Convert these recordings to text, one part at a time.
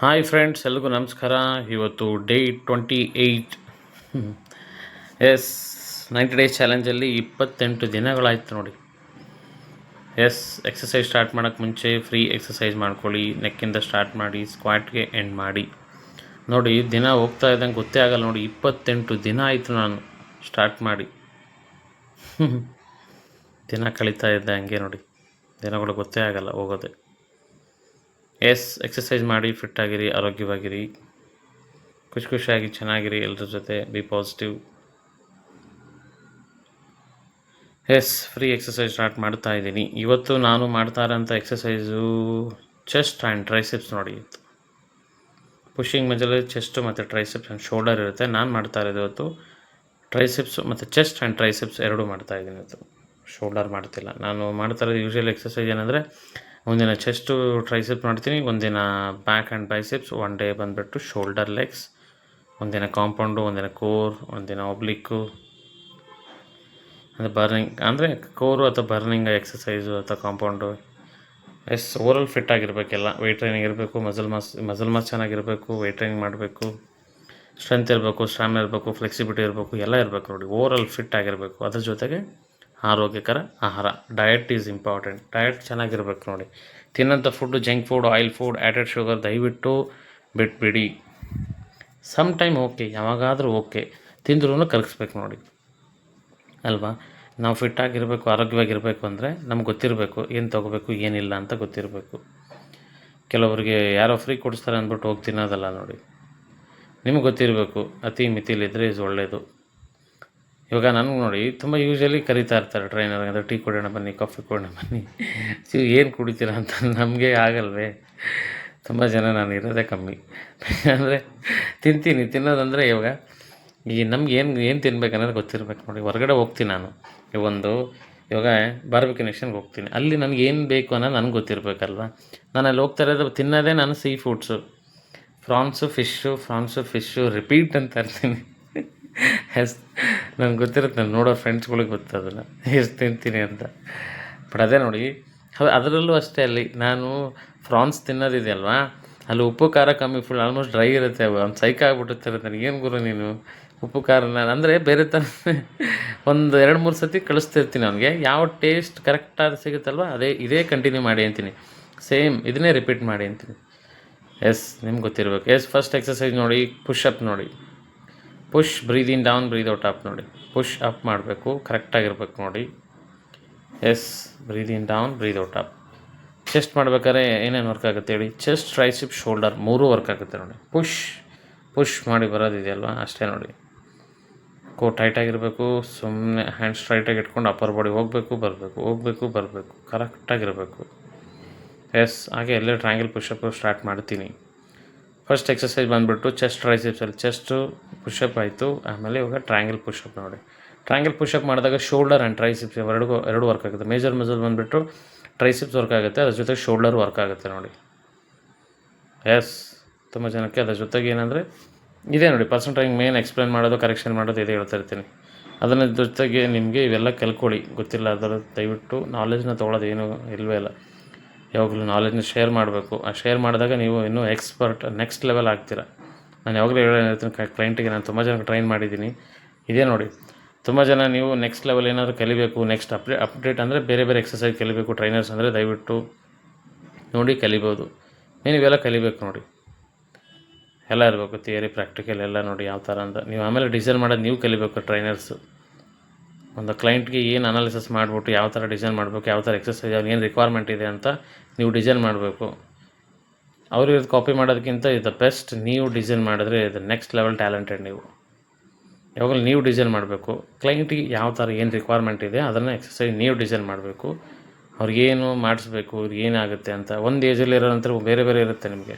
Hi friends, ಎಲ್ರಿಗೂ ನಮಸ್ಕಾರ. ಇವತ್ತು day twenty eight. Yes, ninety days ಚಾಲೆಂಜಲ್ಲಿ ಇಪ್ಪತ್ತೆಂಟು ದಿನಗಳಾಯ್ತು ನೋಡಿ. ಎಸ್ ಎಕ್ಸಸೈಸ್ ಸ್ಟಾರ್ಟ್ ಮಾಡೋಕ್ಕೆ ಮುಂಚೆ ಫ್ರೀ ಎಕ್ಸಸೈಸ್ ಮಾಡ್ಕೊಳ್ಳಿ ನೆಕ್ಕಿಂದ ಸ್ಟಾರ್ಟ್ ಮಾಡಿ ಸ್ಕ್ವಾಟ್ಗೆ ಎಂಡ್ ಮಾಡಿ. ನೋಡಿ, ದಿನ ಹೋಗ್ತಾ ಇದ್ದಂಗೆ ಗೊತ್ತೇ ಆಗಲ್ಲ ನೋಡಿ, ಇಪ್ಪತ್ತೆಂಟು ದಿನ ಆಯಿತು ನಾನು ಸ್ಟಾರ್ಟ್ ಮಾಡಿ. ದಿನ ಕಳೀತಾ ಇದ್ದೆ ಹಂಗೆ ನೋಡಿ, ದಿನಗಳು ಗೊತ್ತೇ ಆಗಲ್ಲ ಹೋಗೋದೆ. ಎಸ್ ಎಕ್ಸಸೈಸ್ ಮಾಡಿ ಫಿಟ್ ಆಗಿರಿ, ಆರೋಗ್ಯವಾಗಿರಿ. ಖುಷಿ ಖುಷಿಯಾಗಿ ಚೆನ್ನಾಗಿರಿ ಎಲ್ಲರ ಜೊತೆ. Be positive yes free exercise start ಮಾಡ್ತಾ ಇದ್ದೀನಿ. ಇವತ್ತು ನಾನು ಮಾಡ್ತಾ ಇರೋಂಥ ಎಕ್ಸಸೈಸು ಚೆಸ್ಟ್ ಆ್ಯಂಡ್ ಟ್ರೈಸೆಪ್ಸ್ ನೋಡಿ. ಪುಷಿಂಗ್ ಮಜಲ್ಲಿ ಚೆಸ್ಟು ಮತ್ತು ಟ್ರೈಸೆಪ್ಸ್ ಆ್ಯಂಡ್ ಶೋಲ್ಡರ್ ಇರುತ್ತೆ. ನಾನು ಮಾಡ್ತಾ ಇರೋದು ಇವತ್ತು. ಟ್ರೈಸೆಪ್ಸ್ ಮತ್ತು ಚೆಸ್ಟ್ ಆ್ಯಂಡ್ ಟ್ರೈಸೆಪ್ಸ್ ಎರಡೂ ಮಾಡ್ತಾ ಇದ್ದೀನಿ ಇವತ್ತು. ಶೋಲ್ಡರ್ ಮಾಡ್ತಿಲ್ಲ. ನಾನು ಮಾಡ್ತಾ ಇರೋದು ಯೂಶಲಿ ಎಕ್ಸಸೈಸ್ ಏನಂದರೆ ಒಂದಿನ ಚೆಸ್ಟು ಟ್ರೈಸೆಪ್ ಮಾಡ್ತೀನಿ ಒಂದಿನ back and biceps one day ಬಂದುಬಿಟ್ಟು ಶೋಲ್ಡರ್ ಲೆಗ್ಸ್ ಒಂದಿನ ಕಾಂಪೌಂಡು ಒಂದಿನ ಕೋರ್ ಒಂದಿನ ಒಬ್ಲಿಕ್ಕು ಅಂದರೆ ಬರ್ನಿಂಗ್ ಅಂದರೆ ಕೋರು ಅಥವಾ ಬರ್ನಿಂಗ್ ಎಕ್ಸಸೈಸು ಅಥವಾ ಕಾಂಪೌಂಡು ಎಸ್ ಓವರಲ್ ಫಿಟ್ ಆಗಿರಬೇಕೆಲ್ಲ ವೆಯ್ಟ್ ಟ್ರೈನಿಂಗ್ ಇರಬೇಕು ಮಸಲ್ ಮಾಸ್ ಮಸಲ್ ಮಾಸ್ ಚೆನ್ನಾಗಿರಬೇಕು ವೆಯ್ಟ್ ಟ್ರೈನಿಂಗ್ ಮಾಡಬೇಕು. ಸ್ಟ್ರೆಂತ್ ಇರಬೇಕು ಸ್ಟ್ಯಾಮಿನ ಇರಬೇಕು ಫ್ಲೆಕ್ಸಿಬಿಲಿಟಿ ಇರಬೇಕು, ಎಲ್ಲ ಇರಬೇಕು ನೋಡಿ. ಓವರಲ್ ಫಿಟ್ ಆಗಿರಬೇಕು. ಅದ್ರ ಜೊತೆಗೆ ಆರೋಗ್ಯಕರ ಆಹಾರ. ಡಯಟ್ ಈಸ್ ಇಂಪಾರ್ಟೆಂಟ್ ಡಯಟ್ ಚೆನ್ನಾಗಿರ್ಬೇಕು ನೋಡಿ. ತಿನ್ನೋಂಥ food junk food oil food added sugar ದಯವಿಟ್ಟು ಬಿಟ್ಬಿಡಿ. ಸಮ್ ಟೈಮ್ ಓಕೆ ಯಾವಾಗಾದರೂ ಓಕೆ ತಿಂದ್ರೂ ಕರಗಿಸ್ಬೇಕು ನೋಡಿ. ಅಲ್ವಾ? ನಾವು ಫಿಟ್ಟಾಗಿರಬೇಕು ಆರೋಗ್ಯವಾಗಿರಬೇಕು ಅಂದರೆ ನಮ್ಗೆ ಗೊತ್ತಿರಬೇಕು, ಏನು ತೊಗೋಬೇಕು, ಏನಿಲ್ಲ ಅಂತ ಗೊತ್ತಿರಬೇಕು. ಕೆಲವರಿಗೆ ಯಾರೋ ಫ್ರೀ ಕೊಡಿಸ್ತಾರೆ ಅಂದ್ಬಿಟ್ಟು ಹೋಗಿ ತಿನ್ನೋದಲ್ಲ ನೋಡಿ. ನಿಮಗೆ ಗೊತ್ತಿರಬೇಕು, ಅತಿ ಮಿತಿಲಿದ್ದರೆ ಇದು ಒಳ್ಳೆಯದು ಇವಾಗ ನನಗೆ ನೋಡಿ ತುಂಬ ಯೂಶ್ವಲಿ ಕರಿತಾ ಇರ್ತಾರೆ ಟ್ರೈನರ್ ಅಂದರೆ ಟೀ ಕುಡಿಯೋಣ ಬನ್ನಿ ಕಾಫಿ ಕುಡಿಯೋಣ ಬನ್ನಿ. ಸೊ ಏನು ಕುಡಿತೀರ ಅಂತ ನಮಗೆ ಆಗಲ್ವೇ. ತುಂಬ ಜನ ನಾನು ಇರೋದೇ ಕಮ್ಮಿ. ಅಂದರೆ ತಿಂತೀನಿ, ತಿನ್ನೋದಂದರೆ ಇವಾಗ ಈ ನಮ್ಗೆ ಏನು ಏನು ತಿನ್ಬೇಕು ಅನ್ನೋದು ಗೊತ್ತಿರ್ಬೇಕು ನೋಡಿ. ಹೊರಗಡೆ ಹೋಗ್ತೀನಿ ನಾನು. ಒಂದು, ಇವಾಗ ಬಾರ್ಬಿಕ್ ನೆಕ್ಷನ್ಗೆ ಹೋಗ್ತೀನಿ. ಅಲ್ಲಿ ನನಗೆ ಏನು ಬೇಕು ಅನ್ನೋದು ನನಗೆ ಗೊತ್ತಿರಬೇಕಲ್ವ? ನಾನು ಅಲ್ಲಿ ಹೋಗ್ತಾ ಇರೋದು ತಿನ್ನೋದೇ ನಾನು sea foods prawns fish prawns fish repeat ಅಂತ ಇರ್ತೀನಿ. ಎಸ್ ನನಗೆ ಗೊತ್ತಿರುತ್ತೆ ನಾನು ನೋಡೋ ಫ್ರೆಂಡ್ಸ್ಗಳಿಗೆ ಗೊತ್ತದಲ್ಲ ಎಷ್ಟು ತಿಂತೀನಿ ಅಂತ. ಬಟ್ ಅದೇ ನೋಡಿ, ಅದು ಅದರಲ್ಲೂ ಅಷ್ಟೇ ಅಲ್ಲಿ. ನಾನು ಫ್ರಾನ್ಸ್ ತಿನ್ನೋದಿದೆಯಲ್ವಾ? ಅಲ್ಲಿ ಉಪ್ಪು, ಖಾರ ಕಮ್ಮಿ ಫುಲ್ ಆಲ್ಮೋಸ್ಟ್ ಡ್ರೈ ಇರುತ್ತೆ. ಒಂದು ಸೈಕ ನನಗೆ ಏನು ಗುರು ನೀನು? ಉಪ್ಪು ಖಾರನ ಅಂದರೆ ಬೇರೆ ಥರ ಒಂದು ಎರಡು, ಮೂರು ಸತಿ ಕಳಿಸ್ತಿರ್ತೀನಿ ಅವನಿಗೆ. ಯಾವ ಟೇಸ್ಟ್ ಕರೆಕ್ಟಾಗಿ ಸಿಗುತ್ತಲ್ವ, ಅದೇ, ಇದೇ ಕಂಟಿನ್ಯೂ ಮಾಡಿ ಅಂತೀನಿ. ಸೇಮ್ ಇದನ್ನೇ ರಿಪೀಟ್ ಮಾಡಿ ಅಂತೀನಿ. ಎಸ್ ನಿಮ್ಗೆ ಗೊತ್ತಿರಬೇಕು. ಎಸ್ ಫಸ್ಟ್ ಎಕ್ಸಸೈಸ್ ನೋಡಿ ಪುಷಪ್ ನೋಡಿ. Push breathe in down breathe out up ನೋಡಿ. ಪುಷ್ ಅಪ್ ಮಾಡಬೇಕು ಕರೆಕ್ಟಾಗಿರ್ಬೇಕು ನೋಡಿ. Yes breathe in down breathe out up chest ಮಾಡ್ಬೇಕಾದ್ರೆ ಏನೇನು ವರ್ಕ್ ಆಗುತ್ತೆ ಹೇಳಿ? ಚೆಸ್ಟ್ ಟ್ರೈಸಿಪ್ ಶೋಲ್ಡರ್ ಮೂರೂ ವರ್ಕ್ ಆಗುತ್ತೆ ನೋಡಿ. ಪುಷ್ ಪುಷ್ ಮಾಡಿ ಬರೋದಿದೆಯಲ್ವಾ? ಅಷ್ಟೇ ನೋಡಿ. ಕೋ ಟೈಟಾಗಿರಬೇಕು ಸುಮ್ಮನೆ ಹ್ಯಾಂಡ್ ಸ್ಟ್ರೈಟಾಗಿ ಇಟ್ಕೊಂಡು ಅಪ್ಪರ್ ಬಾಡಿ ಹೋಗಬೇಕು, ಬರಬೇಕು ಹೋಗಬೇಕು, ಬರಬೇಕು ಕರೆಕ್ಟಾಗಿರಬೇಕು ಎಸ್ ಹಾಗೆ ಎಲ್ಲೇ ಟ್ರಯಾಂಗಲ್ ಪುಷಪ್ ಸ್ಟಾರ್ಟ್ ಮಾಡ್ತೀನಿ. ಫಸ್ಟ್ ಎಕ್ಸಸೈಸ್ ಬಂದುಬಿಟ್ಟು ಚೆಸ್ಟ್ ಅಲ್ಲಿ ಚೆಸ್ಟು ಪುಷಪ್ ಆಯಿತು. ಆಮೇಲೆ ಇವಾಗ ಟ್ರ್ಯಾಂಗಲ್ ಪುಷಪ್ ನೋಡಿ. ಟ್ರ್ಯಾಂಗಲ್ ಪುಷಪ್ ಮಾಡಿದಾಗ ಶೋಲ್ಡರ್ ಆ್ಯಂಡ್ ಟ್ರೈಸಿಪ್ಸ್ ಎರಡು ಎರಡು ವರ್ಕ್ ಆಗುತ್ತೆ. ಮೇಜರ್ ಮಸಲ್ ಬಂದುಬಿಟ್ಟು ಟ್ರೈಸಿಪ್ಸ್ ವರ್ಕ್ ಆಗುತ್ತೆ. ಅದ್ರ ಜೊತೆಗೆ ಶೋಲ್ಡರ್ ವರ್ಕ್ ಆಗುತ್ತೆ ನೋಡಿ. ಎಸ್ ತುಂಬ ಜನಕ್ಕೆ ಅದ್ರ ಜೊತೆಗೆ ಏನಂದರೆ ಇದೇ ನೋಡಿ. ಪರ್ಸನ್ ಟ್ರೈನಿಂಗ್ ಮೇನ್ ಎಕ್ಸ್ಪ್ಲೇನ್ ಮಾಡೋದು ಕರೆಕ್ಷನ್ ಮಾಡೋದು ಇದೇ ಹೇಳ್ತಾ ಇರ್ತೀನಿ. ಅದನ್ನ ಜೊತೆಗೆ ನಿಮಗೆ ಇವೆಲ್ಲ ಕಲ್ಕೊಳ್ಳಿ ಗೊತ್ತಿಲ್ಲ ಅದರ ದಯವಿಟ್ಟು ನಾಲೆಜ್ನ ತೊಗೊಳೋದು ಏನು ಇಲ್ಲವೇ ಇಲ್ಲ. ಯಾವಾಗಲೂ ನಾಲೆಜ್ನ ಶೇರ್ ಮಾಡಬೇಕು. ಆ ಶೇರ್ ಮಾಡಿದಾಗ ನೀವು ಇನ್ನೂ ಎಕ್ಸ್ಪರ್ಟ್ ನೆಕ್ಸ್ಟ್ ಲೆವೆಲ್ ಆಗ್ತೀರ. ನಾನು ಯಾವಾಗಲೂ ಹೇಳ್ತೀನಿ ಕ್ಲೈಂಟಿಗೆ ನಾನು ತುಂಬ ಜನಕ್ಕೆ ಟ್ರೈನ್ ಮಾಡಿದ್ದೀನಿ. ಇದೇ ನೋಡಿ, ತುಂಬ ಜನ ನೀವು ನೆಕ್ಸ್ಟ್ ಲೆವೆಲ್ ಏನಾದರೂ ಕಲಿಬೇಕು ನೆಕ್ಸ್ಟ್ ಅಪ್ಡೇ ಅಪ್ಡೇಟ್ ಅಂದರೆ ಬೇರೆ ಬೇರೆ ಎಕ್ಸಸೈಸ್ ಕಲಿಬೇಕು ಟ್ರೈನರ್ಸ್ ಅಂದರೆ ದಯವಿಟ್ಟು ನೋಡಿ ಕಲಿಬೋದು. ನೀವು ಇವೆಲ್ಲ ಕಲಿಬೇಕು ನೋಡಿ. ಎಲ್ಲ ಇರಬೇಕು ಥಿಯರಿ ಪ್ರಾಕ್ಟಿಕಲ್ ಎಲ್ಲ ನೋಡಿ, ಯಾವ ಥರ ಅಂತ. ನೀವು ಆಮೇಲೆ ಡಿಸೈನ್ ಮಾಡೋದು ನೀವು ಕಲಿಬೇಕು ಟ್ರೈನರ್ಸು ಒಂದು ಕ್ಲೈಂಟ್ಗೆ ಏನು ಅನಾಲಿಸಿಸ್ ಮಾಡಿಬಿಟ್ಟು ಯಾವ ಥರ ಡಿಸೈನ್ ಮಾಡಬೇಕು, ಯಾವ ಥರ ಎಕ್ಸಸೈಸ್ ಅವ್ರಿಗೆ ಏನು ರಿಕ್ವೈರ್ಮೆಂಟ್ ಇದೆ ಅಂತ ನೀವು ಡಿಸೈನ್ ಮಾಡಬೇಕು. ಅವ್ರಿಗೆ ಇದು ಕಾಪಿ ಮಾಡೋದಕ್ಕಿಂತ ಇದು ಬೆಸ್ಟ್ ನೀವು ಡಿಸೈನ್ ಮಾಡಿದ್ರೆ ಇದು ನೆಕ್ಸ್ಟ್ ಲೆವೆಲ್ ಟ್ಯಾಲೆಂಟೆಡ್ ನೀವು. ಯಾವಾಗಲೂ ನೀವು ಡಿಸೈನ್ ಮಾಡಬೇಕು. ಕ್ಲೈಂಟಿಗೆ ಯಾವ ಥರ ಏನು ರಿಕ್ವೈರ್ಮೆಂಟ್ ಇದೆ, ಅದನ್ನು ಎಕ್ಸಸೈಸ್ ನೀವು ಡಿಸೈನ್ ಮಾಡಬೇಕು. ಅವ್ರಿಗೇನು ಮಾಡಿಸ್ಬೇಕು, ಇವ್ರಿಗೆ ಏನಾಗುತ್ತೆ ಅಂತ. ಒಂದು ಏಜಲ್ಲಿ ಇರೋಂಥ ಬೇರೆ ಬೇರೆ ಇರುತ್ತೆ ನಿಮಗೆ.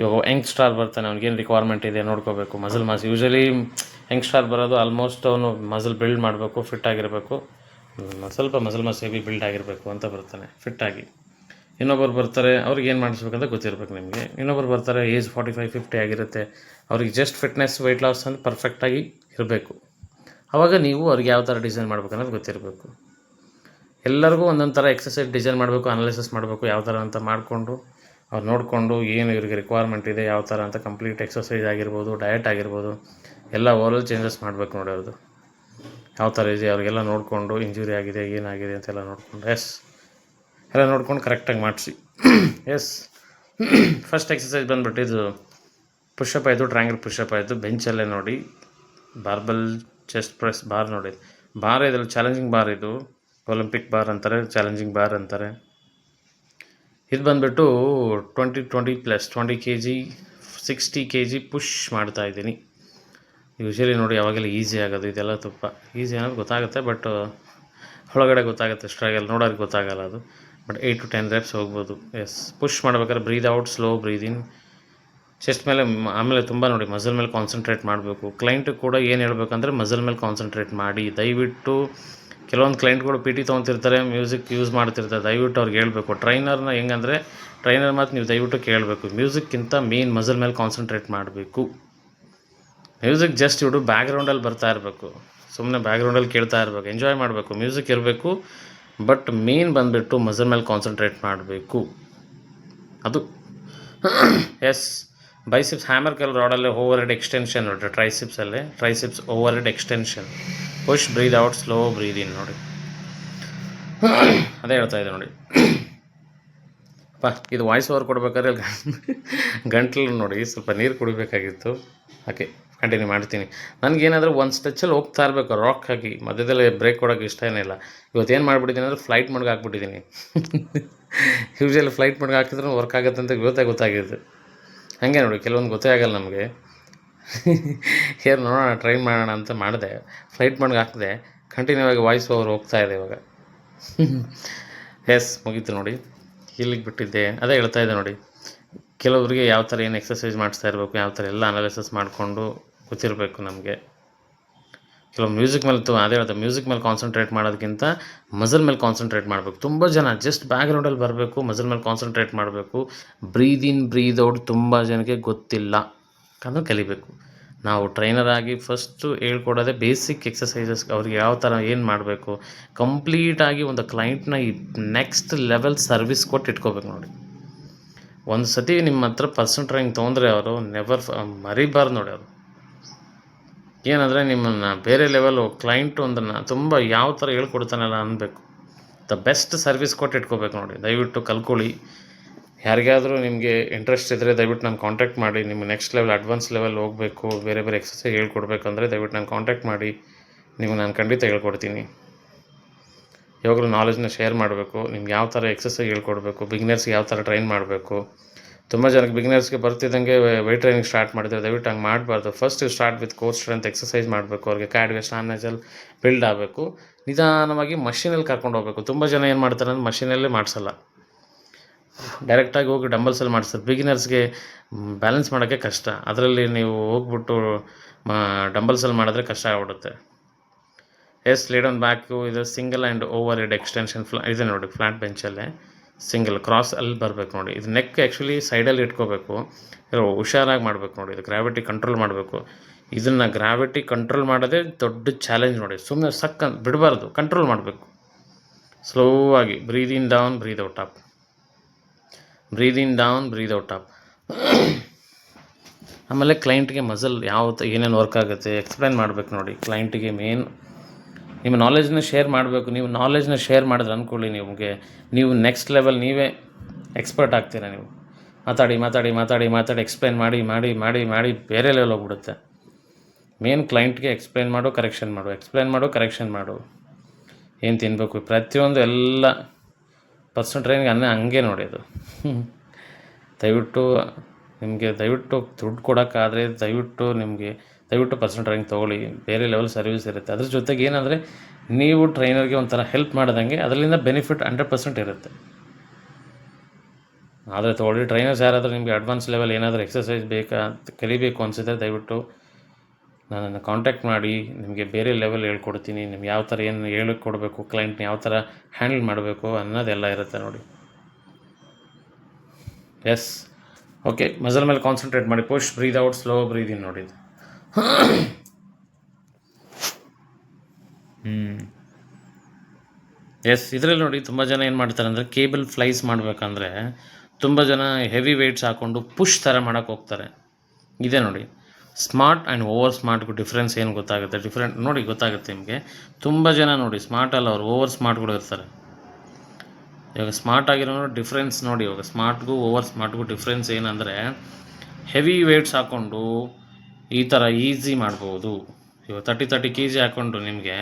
ಇವಾಗ ಯಂಗ್ ಸ್ಟಾರ್ ಬರ್ತಾನೆ ಅವ್ನಿಗೇನು ರಿಕ್ವೈರ್ಮೆಂಟ್ ಇದೆ ನೋಡ್ಕೋಬೇಕು, muscle mass. Usually young star ಬರೋದು ಆಲ್ಮೋಸ್ಟ್ ಅವನು ಮಸಲ್ ಬಿಲ್ಡ್ ಮಾಡಬೇಕು ಫಿಟ್ ಆಗಿರಬೇಕು. ಸ್ವಲ್ಪ ಮಸಲ್ ಮಸ್ ಹೆವಿ ಬಿಲ್ಡ್ ಆಗಿರಬೇಕು ಅಂತ ಬರ್ತಾನೆ ಫಿಟ್ಟಾಗಿ ಇನ್ನೊಬ್ಬರು ಬರ್ತಾರೆ, ಅವ್ರಿಗೆ ಏನು ಮಾಡಿಸ್ಬೇಕಂತ ಗೊತ್ತಿರಬೇಕು ನಿಮಗೆ. ಇನ್ನೊಬ್ಬರು ಬರ್ತಾರೆ ಏಜ್ ಫಾರ್ಟಿ ಫೈವ್ ಫಿಫ್ಟಿ ಆಗಿರುತ್ತೆ. ಅವ್ರಿಗೆ ಜಸ್ಟ್ ಫಿಟ್ನೆಸ್ ವೆಯ್ಟ್ ಲಾಸ್ ಅಂತ ಪರ್ಫೆಕ್ಟಾಗಿ ಇರಬೇಕು. ಆವಾಗ ನೀವು ಅವ್ರಿಗೆ ಯಾವ ಥರ ಡಿಸೈನ್ ಮಾಡಬೇಕು ಅನ್ನೋದು ಗೊತ್ತಿರಬೇಕು. ಎಲ್ಲರಿಗೂ ಒಂದೊಂದು ಥರ ಎಕ್ಸಸೈಸ್ ಡಿಸೈನ್ ಮಾಡಬೇಕು ಅನಾಲಿಸಿಸ್ ಮಾಡಬೇಕು, ಯಾವ ಥರ ಅಂತ ಮಾಡಿಕೊಂಡು, ಅವ್ರು ನೋಡಿಕೊಂಡು ಏನು ಇವ್ರಿಗೆ ರಿಕ್ವೈರ್ಮೆಂಟ್ ಇದೆ, ಯಾವ ಥರ ಅಂತ ಕಂಪ್ಲೀಟ್ ಎಕ್ಸಸೈಸ್ ಆಗಿರ್ಬೋದು ಡಯಟ್ ಆಗಿರ್ಬೋದು ಎಲ್ಲ ಓವರಲ್ ಚೇಂಜಸ್ ಮಾಡಬೇಕು ನೋಡಿ ಅವ್ರದ್ದು. ಯಾವ ಥರ ಇದೆ, ಅವ್ರಿಗೆಲ್ಲ ನೋಡಿಕೊಂಡು ಇಂಜುರಿ ಆಗಿದೆ, ಏನಾಗಿದೆ ಅಂತೆಲ್ಲ ನೋಡಿಕೊಂಡು. ಎಸ್ ಎಲ್ಲ ನೋಡ್ಕೊಂಡು ಕರೆಕ್ಟಾಗಿ ಮಾಡಿಸಿ. ಎಸ್ ಫಸ್ಟ್ ಎಕ್ಸಸೈಸ್ ಬಂದುಬಿಟ್ಟು ಇದು ಪುಷಪ್ ಆಯಿತು ಟ್ರ್ಯಾಂಗಲ್ ಪುಷಪ್ ಆಯಿತು. ಬೆಂಚಲ್ಲೇ ನೋಡಿ. ಬಾರ್ಬಲ್ ಚೆಸ್ಟ್ ಪ್ರೆಸ್ ಬಾರ್ ನೋಡಿ. ಬಾರ್ ಇದ್ರಲ್ಲಿ ಚಾಲೆಂಜಿಂಗ್ ಬಾರ್ ಇದು. ಒಲಿಂಪಿಕ್ ಬಾರ್ ಅಂತಾರೆ ಚಾಲೆಂಜಿಂಗ್ ಬಾರ್ ಅಂತಾರೆ. ಇದು ಬಂದುಬಿಟ್ಟು twenty twenty plus twenty K G sixty K G push ಮಾಡ್ತಾ ಇದ್ದೀನಿ. ಯೂಶ್ವಲಿ ನೋಡಿ ಯಾವಾಗೆಲ್ಲ ಈಸಿ ಆಗೋದು, ಇದೆಲ್ಲ ತುಪ್ಪ. ಈಸಿ ಅನ್ನೋದು ಗೊತ್ತಾಗುತ್ತೆ ಬಟ್ ಒಳಗಡೆ ಗೊತ್ತಾಗುತ್ತೆ ಸ್ಟ್ರಗಲ್ ನೋಡೋರಿಗೆ ಗೊತ್ತಾಗಲ್ಲ ಅದು. But eight to ten reps ಹೋಗ್ಬೋದು. ಎಸ್ ಪುಷ್ ಮಾಡ್ಬೇಕಾದ್ರೆ breathe out slow breathe in chest ಮೇಲೆ ಆಮೇಲೆ ತುಂಬ ನೋಡಿ ಮಸಲ್ ಮೇಲೆ ಕಾನ್ಸಂಟ್ರೇಟ್ ಮಾಡಬೇಕು. ಕ್ಲೈಂಟ್ ಕೂಡ ಏನು ಹೇಳ್ಬೇಕಂದ್ರೆ ಮಸಲ್ ಮೇಲೆ ಕಾನ್ಸಂಟ್ರೇಟ್ ಮಾಡಿ. ದಯವಿಟ್ಟು, ಕೆಲವೊಂದು ಕ್ಲೈಂಟ್ಗಳು ಪಿ ಟಿ ತೊಗೊತಿರ್ತಾರೆ ಮ್ಯೂಸಿಕ್ ಯೂಸ್ ಮಾಡ್ತಿರ್ತಾರೆ, ದಯವಿಟ್ಟು ಅವ್ರಿಗೆ ಹೇಳಬೇಕು. ಟ್ರೈನರ್ನ ಹೆಂಗಂದರೆ ಟ್ರೈನರ್ ಮಾತು ನೀವು ದಯವಿಟ್ಟು ಕೇಳಬೇಕು. ಮ್ಯೂಸಿಕ್ಕಿಂತ ಮೇನ್ ಮಸಲ್ ಮೇಲೆ ಕಾನ್ಸಂಟ್ರೇಟ್ ಮಾಡಬೇಕು. ಮ್ಯೂಸಿಕ್ ಜಸ್ಟ್ ಇವರು ಬ್ಯಾಕ್ಗ್ರೌಂಡಲ್ಲಿ ಬರ್ತಾ ಇರಬೇಕು. ಸುಮ್ಮನೆ ಬ್ಯಾಕ್ಗ್ರೌಂಡಲ್ಲಿ ಕೇಳ್ತಾ ಇರಬೇಕು ಎಂಜಾಯ್ ಮಾಡಬೇಕು ಮ್ಯೂಸಿಕ್ ಇರಬೇಕು ಬಟ್ ಮೇನ್ ಬಂದುಬಿಟ್ಟು ಮಸಲ್ ಮೇಲೆ ಕಾನ್ಸಂಟ್ರೇಟ್ ಮಾಡಬೇಕು. ಅದು ಎಸ್ ಬೈಸಿಪ್ಸ್ ಹ್ಯಾಮರ್ ಕಲ್ ರಾಡಲ್ಲಿ ಓವರ್ ಹೆಡ್ ಎಕ್ಸ್ಟೆನ್ಷನ್ ನೋಡಿರಿ ಟ್ರೈಸಿಪ್ಸಲ್ಲಿ triceps overhead extension push breathe out slow breathe in ನೋಡಿ. ಅದೇ ಹೇಳ್ತಾ ಇದೆ ನೋಡಿ. ಪಾ, ಇದು ವಾಯ್ಸ್ ಓವರ್ ಕೊಡ್ಬೇಕಾದ್ರೆ ಗಂಟ್ಲು ನೋಡಿ, ಸ್ವಲ್ಪ ನೀರು ಕುಡಿಬೇಕಾಗಿತ್ತು. ಓಕೆ ಕಂಟಿನ್ಯೂ ಮಾಡ್ತೀನಿ. ನನಗೇನಾದರೂ ಒಂದು ಸ್ಟೆಚ್ಚಲ್ಲಿ ಹೋಗ್ತಾ ಇರಬೇಕು ರಾಕ್ ಹಾಕಿ ಮಧ್ಯದಲ್ಲಿ ಬ್ರೇಕ್ ಕೊಡೋಕೆ ಇಷ್ಟ ಏನಿಲ್ಲ. ಇವತ್ತು ಏನು ಮಾಡ್ಬಿಟ್ಟಿದ್ದೀನಿ ಅಂದರೆ ಫ್ಲೈಟ್ ಮಡ್ಗೆ ಹಾಕ್ಬಿಟ್ಟಿದ್ದೀನಿ. ಯೂಶಲಿ ಫ್ಲೈಟ್ ಮಡ್ಗೆ ಹಾಕಿದ್ರೂ ವರ್ಕ್ ಆಗುತ್ತೆ ಅಂತ ಇವತ್ತೇ ಗೊತ್ತಾಗಿದ್ದು. ಹಾಗೆ ನೋಡಿ, ಕೆಲವೊಂದು ಗೊತ್ತೇ ಆಗಲ್ಲ ನಮಗೆ. ಏನು ನೋಡೋಣ ಟ್ರೈ ಮಾಡೋಣ ಅಂತ ಮಾಡಿದೆ. ಫ್ಲೈಟ್ ಮಡ್ಗೆ ಹಾಕಿದೆ. ಕಂಟಿನ್ಯೂ ಆಗಿ ವಾಯ್ಸ್ ಓವರ್ ಹೋಗ್ತಾ ಇದೆ ಇವಾಗ. ಎಸ್ ಮುಗೀತು ನೋಡಿ. ಇಲ್ಲಿಗೆ ಬಿಟ್ಟಿದ್ದೆ. ಅದೇ ಹೇಳ್ತಾ ಇದ್ದೆ ನೋಡಿ. ಕೆಲವರಿಗೆ ಯಾವ ಥರ ಏನು ಎಕ್ಸಸೈಸ್ ಮಾಡಿಸ್ತಾ ಇರಬೇಕು, ಯಾವ ಥರ ಎಲ್ಲ ಅನಾಲಿಸಿಸ್ ಮಾಡಿಕೊಂಡು ಗೊತ್ತಿರಬೇಕು ನಮಗೆ. ಕೆಲವು ಮ್ಯೂಸಿಕ್ ಮೇಲೆ ತು ಅದೇ ಹೇಳ್ತಾ ಮ್ಯೂಸಿಕ್ ಮೇಲೆ ಕಾನ್ಸಂಟ್ರೇಟ್ ಮಾಡೋದಕ್ಕಿಂತ ಮಜಲ್ ಮೇಲೆ ಕಾನ್ಸಂಟ್ರೇಟ್ ಮಾಡಬೇಕು. ತುಂಬ ಜನ ಜಸ್ಟ್ ಬ್ಯಾಕ್ಗ್ರೌಂಡಲ್ಲಿ ಬರಬೇಕು ಮಜಲ್ ಮೇಲೆ ಕಾನ್ಸಂಟ್ರೇಟ್ ಮಾಡಬೇಕು. ಬ್ರೀದ್ ಇನ್ ಬ್ರೀದ್ ಔಟ್ ತುಂಬ ಜನಕ್ಕೆ ಗೊತ್ತಿಲ್ಲ. ಅನ್ನೋದು ಕಲಿಬೇಕು. ನಾವು ಟ್ರೈನರ್ ಆಗಿ ಫಸ್ಟು ಹೇಳ್ಕೊಡೋದೇ ಬೇಸಿಕ್ ಎಕ್ಸಸೈಸಸ್ ಅವ್ರಿಗೆ ಯಾವ ಥರ ಏನು ಮಾಡಬೇಕು? ಕಂಪ್ಲೀಟಾಗಿ ಒಂದು ಕ್ಲೈಂಟ್ನ ಈ ನೆಕ್ಸ್ಟ್ ಲೆವೆಲ್ ಸರ್ವಿಸ್ ಕೊಟ್ಟು ಇಟ್ಕೋಬೇಕು ನೋಡಿ. ಒಂದು ಸತಿ ನಿಮ್ಮ ಹತ್ರ ಪರ್ಸನ್ ಟ್ರೈನಿಂಗ್ ತೊಗೊಂಡ್ರೆ ಅವರು ನೆವರ್ ಮರಿಬಾರ್ದು ನೋಡಿ ಅವರು. ಏನಂದರೆ ನಿಮ್ಮನ್ನು ಬೇರೆ ಲೆವೆಲು ಕ್ಲೈಂಟು ಒಂದನ್ನು ತುಂಬ ಯಾವ ಥರ ಹೇಳ್ಕೊಡ್ತಾನಲ್ಲ ಅನ್ನಬೇಕು ದ ಬೆಸ್ಟ್ ಸರ್ವಿಸ್ ಕೊಟ್ಟು ಇಟ್ಕೋಬೇಕು ನೋಡಿ. ದಯವಿಟ್ಟು ಕಲ್ಕೊಳ್ಳಿ ಯಾರಿಗಾದರೂ ನಿಮಗೆ ಇಂಟ್ರೆಸ್ಟ್ ಇದ್ದರೆ ದಯವಿಟ್ಟು ನಾನು ಕಾಂಟ್ಯಾಕ್ಟ್ ಮಾಡಿ. ನಿಮ್ಮ ನೆಕ್ಸ್ಟ್ ಲೆವೆಲ್ ಅಡ್ವಾನ್ಸ್ ಲೆವೆಲ್ ಹೋಗಬೇಕು. ಬೇರೆ ಬೇರೆ ಎಕ್ಸಸೈಸ್ ಹೇಳ್ಕೊಡ್ಬೇಕಂದ್ರೆ ದಯವಿಟ್ಟು ನಾನು ಕಾಂಟ್ಯಾಕ್ಟ್ ಮಾಡಿ. ನಿಮ್ಗೆ ನಾನು ಖಂಡಿತ ಹೇಳ್ಕೊಡ್ತೀನಿ. ಯಾವಾಗಲೂ ನಾಲೆಜ್ನ ಶೇರ್ ಮಾಡಬೇಕು. ನಿಮ್ಗೆ ಯಾವ ಥರ ಎಕ್ಸಸೈಸ್ ಹೇಳ್ಕೊಡ್ಬೇಕು. ಬಿಗ್ನರ್ಸ್ಗೆ ಯಾವ ಥರ ಟ್ರೈನ್ ಮಾಡಬೇಕು. ತುಂಬ ಜನಕ್ಕೆ ಬಿಗ್ನರ್ಸ್ಗೆ ಬರ್ತಿದ್ದಂಗೆ ವೆಯ್ಟ್ ಟ್ರೈನಿಂಗ್ ಸ್ಟಾರ್ಟ್ ಮಾಡಿದ್ರೆ. ದಯವಿಟ್ಟು ಹಂಗೆ ಮಾಡಬಾರ್ದು. First start with core strength exercise ಮಾಡಬೇಕು. ಅವ್ರಿಗೆ ಕ್ಯಾಡ್ಗೆ ಸ್ಟಾಮಿನಲ್ ಬಿಲ್ಡ್ ಆಗಬೇಕು. ನಿಧಾನವಾಗಿ ಮಷಿನಲ್ಲಿ ಕರ್ಕೊಂಡು ಹೋಗಬೇಕು. ತುಂಬ ಜನ ಏನು ಮಾಡ್ತಾರೆ ಅಂದ್ರೆ ಮಷಿನಲ್ಲೇ ಮಾಡಿಸಲ್ಲ. ಡೈರೆಕ್ಟಾಗಿ ಹೋಗಿ ಡಂಬಲ್ಸಲ್ಲಿ ಮಾಡಿಸ್ತಾರೆ ಬಿಗಿನರ್ಸ್ಗೆ ಬ್ಯಾಲೆನ್ಸ್ ಮಾಡೋಕ್ಕೆ ಕಷ್ಟ. ಅದರಲ್ಲಿ ನೀವು ಹೋಗ್ಬಿಟ್ಟು ಡಂಬಲ್ಸಲ್ಲಿ ಮಾಡಿದ್ರೆ ಕಷ್ಟ ಆಗ್ಬಿಡುತ್ತೆ. ಎಸ್ ಲೀಡ್ ಆನ್ ಬ್ಯಾಕು ಇದು single and over head extension ಫ್ಲಾ ಇದೆ ನೋಡಿ ಫ್ಲಾಟ್ ಬೆಂಚಲ್ಲೇ ಸಿಂಗಲ್ ಕ್ರಾಸ್ ಅಲ್ಲಿ ಬರಬೇಕು ನೋಡಿ. ಇದು ನೆಕ್ ಆ್ಯಕ್ಚುಲಿ ಸೈಡಲ್ಲಿ ಇಟ್ಕೋಬೇಕು. ಹುಷಾರಾಗಿ ಮಾಡಬೇಕು ನೋಡಿ. ಇದು ಗ್ರಾವಿಟಿ ಕಂಟ್ರೋಲ್ ಮಾಡಬೇಕು. ಇದನ್ನು ಗ್ರಾವಿಟಿ ಕಂಟ್ರೋಲ್ ಮಾಡೋದೇ ದೊಡ್ಡ ಚಾಲೆಂಜ್ ನೋಡಿ. ಸುಮ್ಮನೆ ಸಕ್ ಅಂತ ಬಿಡಬಾರ್ದು. ಕಂಟ್ರೋಲ್ ಮಾಡಬೇಕು. ಸ್ಲೋ ಆಗಿ. Breathe down breathe out up breathe down breathe out up ಆಮೇಲೆ ಕ್ಲೈಂಟ್ಗೆ ಮಸಲ್ ಯಾವ ಏನೇನು ವರ್ಕ್ ಆಗುತ್ತೆ ಎಕ್ಸ್ಪ್ಲೈನ್ ಮಾಡಬೇಕು ನೋಡಿ. ಕ್ಲೈಂಟಿಗೆ ಮೇನ್ ನಿಮ್ಮ ನಾಲೆಜ್ನ ಶೇರ್ ಮಾಡಬೇಕು, ನೀವು ನಾಲೆಜ್ನ ಶೇರ್ ಮಾಡಿದ್ರೆ ಅಂದ್ಕೊಳ್ಳಿ ನಿಮಗೆ. ನೀವು ನೆಕ್ಸ್ಟ್ ಲೆವೆಲ್ ನೀವೇ ಎಕ್ಸ್ಪರ್ಟ್ ಆಗ್ತೀರಾ ನೀವು. ಮಾತಾಡಿ ಮಾತಾಡಿ ಮಾತಾಡಿ ಮಾತಾಡಿ ಎಕ್ಸ್ಪ್ಲೈನ್ ಮಾಡಿ ಮಾಡಿ ಮಾಡಿ ಮಾಡಿ ಬೇರೆ ಲೆವೆಲ್ ಹೋಗ್ಬಿಡುತ್ತೆ. ಮೇನ್ ಕ್ಲೈಂಟ್ಗೆ ಎಕ್ಸ್ಪ್ಲೈನ್ ಮಾಡು ಕರೆಕ್ಷನ್ ಮಾಡು. ಎಕ್ಸ್ಪ್ಲೈನ್ ಮಾಡು ಕರೆಕ್ಷನ್ ಮಾಡು. ಏನು ತಿನ್ನಬೇಕು ಪ್ರತಿಯೊಂದು ಎಲ್ಲ ಪರ್ಸನಲ್ ಟ್ರೈನಿಂಗ್ ಅನ್ನ ಹಂಗೆ ನೋಡಿ ಅದು. ದಯವಿಟ್ಟು ನಿಮಗೆ ದಯವಿಟ್ಟು ದುಡ್ಡು ಕೊಡೋಕ್ಕಾದರೆ ದಯವಿಟ್ಟು ನಿಮಗೆ ದಯವಿಟ್ಟು ಪರ್ಸೆಂಟ್ ಟ್ರೈನಿಂಗ್ ತೊಗೊಳ್ಳಿ. ಬೇರೆ ಲೆವೆಲ್ ಸರ್ವಿಸ್ ಇರುತ್ತೆ. ಅದ್ರ ಜೊತೆಗೆ ಏನಂದರೆ, ನೀವು ಟ್ರೈನರ್ಗೆ ಒಂಥರ ಹೆಲ್ಪ್ ಮಾಡ್ದಂಗೆ ಅದರಿಂದ ಬೆನಿಫಿಟ್ ಹಂಡ್ರೆಡ್ ಪರ್ಸೆಂಟ್ ಇರುತ್ತೆ. ಆದರೆ ತೊಗೊಳ್ಳಿ ಟ್ರೈನರ್ಸ್ ಯಾರಾದರೂ ನಿಮಗೆ ಅಡ್ವಾನ್ಸ್ ಲೆವೆಲ್ ಏನಾದರೂ ಎಕ್ಸಸೈಸ್ ಬೇಕಾ ಅಂತ ಕಲಿಬೇಕು ಅನಿಸಿದ್ರೆ ದಯವಿಟ್ಟು ನನ್ನನ್ನು ಕಾಂಟ್ಯಾಕ್ಟ್ ಮಾಡಿ, ನಿಮಗೆ ಬೇರೆ ಲೆವೆಲ್ ಹೇಳ್ಕೊಡ್ತೀನಿ. ನಿಮ್ಗೆ ಯಾವ ಥರ ಏನು ಹೇಳಿಕೊಡ್ಬೇಕು ಕ್ಲೈಂಟ್ನ ಯಾವ ಥರ ಹ್ಯಾಂಡಲ್ ಮಾಡಬೇಕು ಅನ್ನೋದೆಲ್ಲ ಇರುತ್ತೆ ನೋಡಿ. ಎಸ್ ಓಕೆ ಮಸಲ್ ಮೇಲೆ ಕಾನ್ಸಂಟ್ರೇಟ್ ಮಾಡಿ. Push breathe out slow breathe in ನೋಡಿ ಹ್ಞೂ ಎಸ್ ಇದರಲ್ಲಿ ನೋಡಿ ತುಂಬ ಜನ ಏನು ಮಾಡ್ತಾರೆ ಅಂದರೆ ಕೇಬಲ್ ಫ್ಲೈಸ್ ಮಾಡಬೇಕಂದ್ರೆ ತುಂಬ ಜನ ಹೆವಿ ವೆಯ್ಟ್ಸ್ ಹಾಕ್ಕೊಂಡು ಪುಷ್ ಥರ ಮಾಡೋಕ್ಕೆ ಹೋಗ್ತಾರೆ. ಇದೆ ನೋಡಿ. ಸ್ಮಾರ್ಟ್ ಆ್ಯಂಡ್ ಓವರ್ ಸ್ಮಾರ್ಟ್ಗೂ ಡಿಫ್ರೆನ್ಸ್ ಏನು ಗೊತ್ತಾಗುತ್ತೆ? ಡಿಫ್ರೆಂಟ್ ನೋಡಿ, ಗೊತ್ತಾಗುತ್ತೆ ನಿಮಗೆ. ತುಂಬ ಜನ ನೋಡಿ ಸ್ಮಾರ್ಟ್ ಅಲ್ಲ ಅವ್ರು ಓವರ್ ಸ್ಮಾರ್ಟ್ಗಳು ಇರ್ತಾರೆ. ಇವಾಗ ಸ್ಮಾರ್ಟ್ ಆಗಿರೋ ಡಿಫ್ರೆನ್ಸ್ ನೋಡಿ, ಇವಾಗ ಸ್ಮಾರ್ಟ್ಗೂ ಓವರ್ ಸ್ಮಾರ್ಟ್ಗೂ ಡಿಫ್ರೆನ್ಸ್ ಏನಂದರೆ ಹೆವಿ ವೆಯ್ಟ್ಸ್ ಹಾಕ್ಕೊಂಡು ಈ ಥರ ಈಸಿ ಮಾಡ್ಬೋದು. ಇವಾಗ ತರ್ಟಿ ತರ್ಟಿ ಕೆ ಜಿ ಹಾಕ್ಕೊಂಡು ನಿಮಗೆ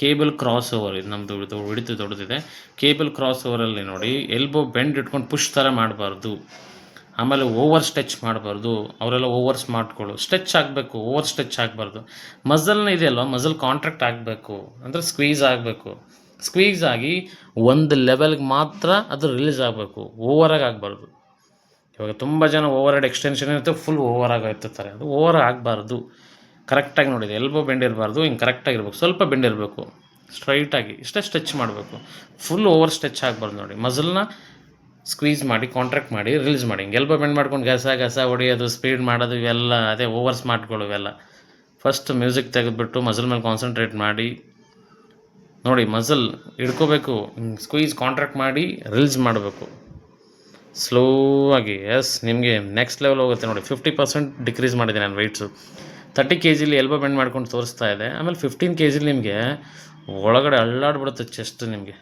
ಕೇಬಲ್ ಕ್ರಾಸ್ ಓವರ್ ಇದು ನಮ್ಮದು ಇದು ಹಿಡಿತು ದೊಡ್ಡದಿದೆ. ಕೇಬಲ್ ಕ್ರಾಸ್ ಓವರಲ್ಲಿ ನೋಡಿ ಎಲ್ಬೋ ಬೆಂಡ್ ಇಟ್ಕೊಂಡು ಪುಷ್ ಥರ ಮಾಡಬಾರ್ದು. ಆಮೇಲೆ ಓವರ್ ಸ್ಟೆಚ್ ಮಾಡಬಾರ್ದು. ಅವರೆಲ್ಲ ಓವರ್ಸ್ ಮಾಡ್ಕೊಳ್ಳು. ಸ್ಟೆಚ್ ಆಗಬೇಕು ಓವರ್ ಸ್ಟೆಚ್ ಆಗಬಾರ್ದು. ಮಸಲ್ನ ಇದೆಯಲ್ಲ ಮಸಲ್ ಕಾಂಟ್ರಾಕ್ಟ್ ಆಗಬೇಕು. ಅಂದರೆ ಸ್ಕ್ವೀಸ್ ಆಗಬೇಕು. ಸ್ಕ್ವೀಸ್ ಆಗಿ ಒಂದು ಲೆವೆಲ್ಗೆ ಮಾತ್ರ ಅದು ರಿಲೀಸ್ ಆಗಬೇಕು. ಓವರಾಗಿ ಆಗಬಾರ್ದು. ಇವಾಗ ತುಂಬ ಜನ ಓವರ್ ಹೆಡ್ ಎಕ್ಸ್ಟೆನ್ಷನ್ ಇರುತ್ತೆ ಫುಲ್ ಓವರ್ ಆಗಿ ಎತ್ತುತ್ತಾರೆ. ಅದು ಓವರ್ ಆಗಬಾರ್ದು. ಕರೆಕ್ಟಾಗಿ ನೋಡಿದೆ. ಎಲ್ಬೋ ಬೆಂಡ್ ಇರಬಾರ್ದು ಹಿಂಗೆ ಕರೆಕ್ಟಾಗಿ ಇರಬೇಕು. ಸ್ವಲ್ಪ ಬೆಂಡ್ ಇರಬೇಕು. ಸ್ಟ್ರೈಟಾಗಿ ಇಷ್ಟೇ ಸ್ಟ್ರೆಚ್ ಮಾಡಬೇಕು. ಫುಲ್ ಓವರ್ ಸ್ಟ್ರೆಚ್ ಆಗಬಾರ್ದು ನೋಡಿ. ಮಸಲ್ನ ಸ್ಕ್ವೀಸ್ ಮಾಡಿ ಕಾಂಟ್ರಾಕ್ಟ್ ಮಾಡಿ ರಿಲೀಸ್ ಮಾಡಿ. ಹಿಂಗೆ ಎಲ್ಬೋ ಬೆಂಡ್ ಮಾಡ್ಕೊಂಡು ಗಸ ಗಸ ಹೊಡಿಯೋದು ಸ್ಪೀಡ್ ಮಾಡೋದು, ಇವೆಲ್ಲ ಅದೇ ಓವರ್ ಸ್ಮಾರ್ಟ್ಗಳು ಇವೆಲ್ಲ. ಫಸ್ಟ್ ಮ್ಯೂಸಿಕ್ ತೆಗೆದುಬಿಟ್ಟು ಮಸಲ್ ಮೇಲೆ ಕಾನ್ಸಂಟ್ರೇಟ್ ಮಾಡಿ. ನೋಡಿ ಮಸಲ್ ಹಿಡ್ಕೋಬೇಕು. ಸ್ಕ್ವೀಸ್ ಕಾಂಟ್ರಾಕ್ಟ್ ಮಾಡಿ ರಿಲೀಸ್ ಮಾಡಬೇಕು. ಸ್ಲೋ ಆಗಿ ಎಸ್, ನಿಮಗೆ ನೆಕ್ಸ್ಟ್ ಲೆವೆಲ್ ಹೋಗುತ್ತೆ ನೋಡಿ. ಫಿಫ್ಟಿ ಪರ್ಸೆಂಟ್ ಡಿಕ್ರೀಸ್ ಮಾಡಿದೆ ನಾನು ವೆಯ್ಟ್ಸು ತರ್ಟಿ ಕೆ ಜಿಲಿ ಎಲ್ಬೋ ಬೆಂಡ್ ಮಾಡ್ಕೊಂಡು ತೋರಿಸ್ತಾ ಇದೆ. ಆಮೇಲೆ ಫಿಫ್ಟೀನ್ ಕೆ ಜಿಲಿ ನಿಮಗೆ ಒಳಗಡೆ ಅಳ್ಳಾಡ್ಬಿಡುತ್ತೆ ಚೆಸ್ಟ್ ನಿಮಗೆ.